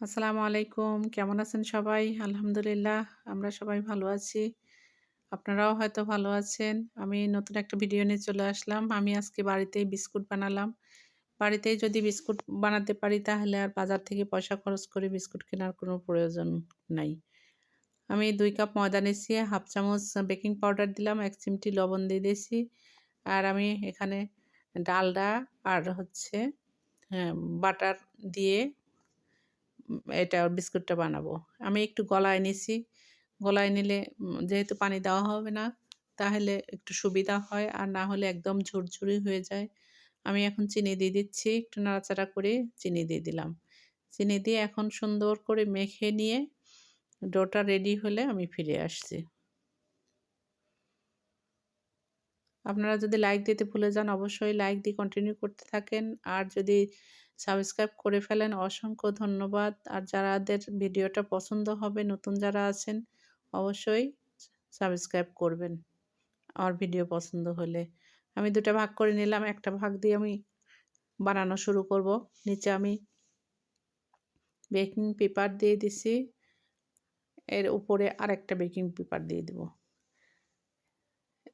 আসসালামু আলাইকুম। কেমন আছেন সবাই? আলহামদুলিল্লাহ, আমরা সবাই ভালো আছি। আপনারাও হয়তো ভালো আছেন। আমি নতুন একটা ভিডিও নিয়ে চলে আসলাম। আমি আজকে বাড়িতেই বিস্কুট বানালাম। বাড়িতেই যদি বিস্কুট বানাতে পারি, তাহলে আর বাজার থেকে পয়সা খরচ করে বিস্কুট কেনার কোনো প্রয়োজন নাই। আমি দুই কাপ ময়দা নিয়েছি, হাফ চামচ বেকিং পাউডার দিলাম, এক চিমটি লবণ দিয়ে দিয়েছি। আর আমি এখানে ডালডা আর হচ্ছে হ্যাঁ বাটার দিয়ে এটা বিস্কুটটা বানাবো। আমি একটু গলায় নিছি। গলায় নিলে যেহেতু পানি দেওয়া হবে না, তাহলে একটু সুবিধা হয়। আর না হলে একদম ঝুরঝুরি হয়ে যায়। আমি এখন চিনি দিয়ে দিচ্ছি। একটু নাড়াচাড়া করে চিনি দিয়ে দিলাম। চিনি দিয়ে এখন সুন্দর করে মেখে নিয়ে, ডোটা রেডি হলে আমি ফিরে আসছি। আপনারা যদি লাইক দিতে ভুলে যান, অবশ্যই লাইক দিয়ে কন্টিনিউ করতে থাকেন। আর যদি সাবস্ক্রাইব করে ফেলেন, অসংখ্য ধন্যবাদ। আর যারাদের ভিডিওটা পছন্দ হবে, নতুন যারা আছেন, অবশ্যই সাবস্ক্রাইব করবেন আমার ভিডিও পছন্দ হলে। আমি দুটা ভাগ করে নিলাম, একটা ভাগ দিয়ে আমি বানানো শুরু করব। নিচে আমি বেকিং পেপার দিয়ে দিছি। এর উপরে আরেকটা বেকিং পেপার দিয়ে দেব।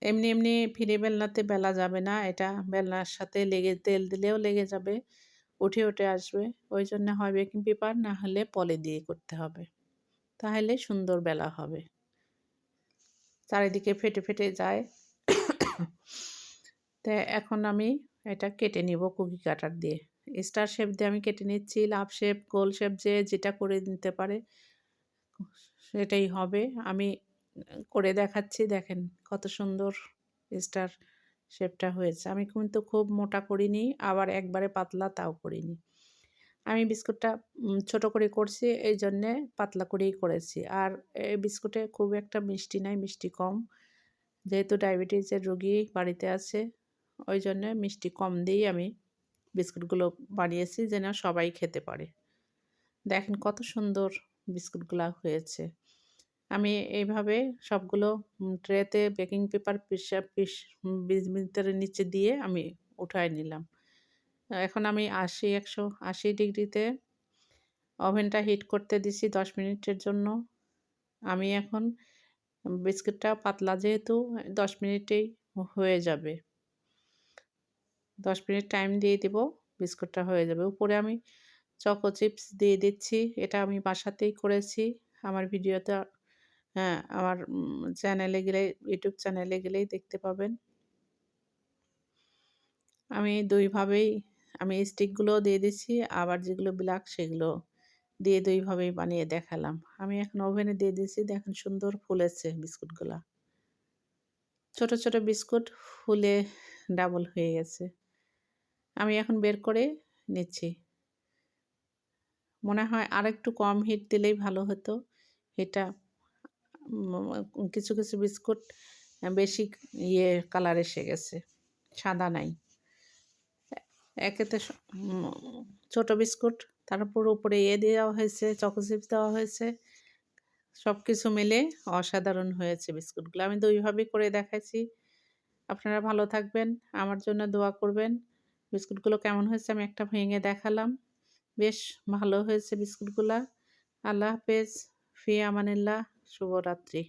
এমনি এমনি ফিরে বেলনাতে বেলা যাবে না। এটা বেলনার সাথে লেগে, তেল দিলেও লেগে যাবে, উঠে উঠে আসবে। ওই জন্য হয় বেকিং পেপার, না হলে পলে দিয়ে করতে হবে। তাহলে সুন্দর বেলা হবে। চারিদিকে ফেটে ফেটে যায়। তো এখন আমি এটা কেটে নিব কুকি কাটার দিয়ে। স্টার শেপ দিয়ে আমি কেটে নিচ্ছি, লাভ শেপ, গোল শেপ যে যেটা করে নিতে পারে, সেটাই হবে। আমি করে দেখাচ্ছি। দেখেন কত সুন্দর স্টার শেপটা হয়েছে। আমি কিন্তু খুব মোটা করিনি, আবার একবারে পাতলা তাও করিনি। আমি বিস্কুটটা ছোট করে করছি এই জন্যে পাতলা করেই করেছি। আর এই বিস্কুটে খুব একটা মিষ্টি নাই, মিষ্টি কম। যেহেতু ডায়াবেটিসের রোগী বাড়িতে আছে ওই জন্যে মিষ্টি কম দিয়েই আমি বিস্কুটগুলো বানিয়েছি, যেন সবাই খেতে পারে। দেখেন কত সুন্দর বিস্কুটগুলো হয়েছে। আমি এইভাবে সবগুলো ট্রেতে বেকিং পেপার পিসা, পিস মিনিটের নিচে দিয়ে আমি উঠায় নিলাম। এখন আমি আশি, একশো আশি ডিগ্রিতে ওভেনটা হিট করতে দিছি দশ মিনিটের জন্য। আমি এখন বিস্কিটটা পাতলা যেহেতু, দশ মিনিটেই হয়ে যাবে। দশ মিনিট টাইম দিয়ে দিব, বিস্কুটটা হয়ে যাবে। উপরে আমি চকো চিপস দিয়ে দিচ্ছি, এটা আমি বাসাতেই করেছি। আমার ভিডিওতে হ্যাঁ আমার চ্যানেলে গেলে ইউটিউব চ্যানেলে গেলেই দেখতে পাবেন। আমি দুইভাবেই আমি স্টিকগুলোও দিয়ে দিচ্ছি, আবার যেগুলো ব্ল্যাক সেগুলো দিয়ে দুইভাবেই বানিয়ে দেখালাম। আমি এখন ওভেনে দিয়ে দিয়েছি, দেখেন সুন্দর ফুলেছে বিস্কুটগুলা। ছোট ছোট বিস্কুট ফুলে ডাবল হয়ে গেছে। আমি এখন বের করে নিচ্ছি। মনে হয় আর একটু কম হিট দিলেই ভালো হতো। এটা কিছু কিছু বিস্কুট বেশি ইয়ে কালার এসে গেছে। সাদা নাই। একেতে ছোট বিস্কুট, তারপর উপরে ইয়ে দেওয়া হয়েছে চকোচিপস দেওয়া হয়েছে। সব কিছু মিলে অসাধারণ হয়েছে বিস্কুটগুলো। আমি দুইভাবেই করে দেখাইছি। আপনারা ভালো থাকবেন, আমার জন্য দোয়া করবেন। বিস্কুটগুলো কেমন হয়েছে আমি একটা ভেঙে দেখালাম। বেশ ভালো হয়েছে বিস্কুটগুলা। আল্লাহ হাফেজ। ফি আমানিল্লাহ। শুভরাত্রি।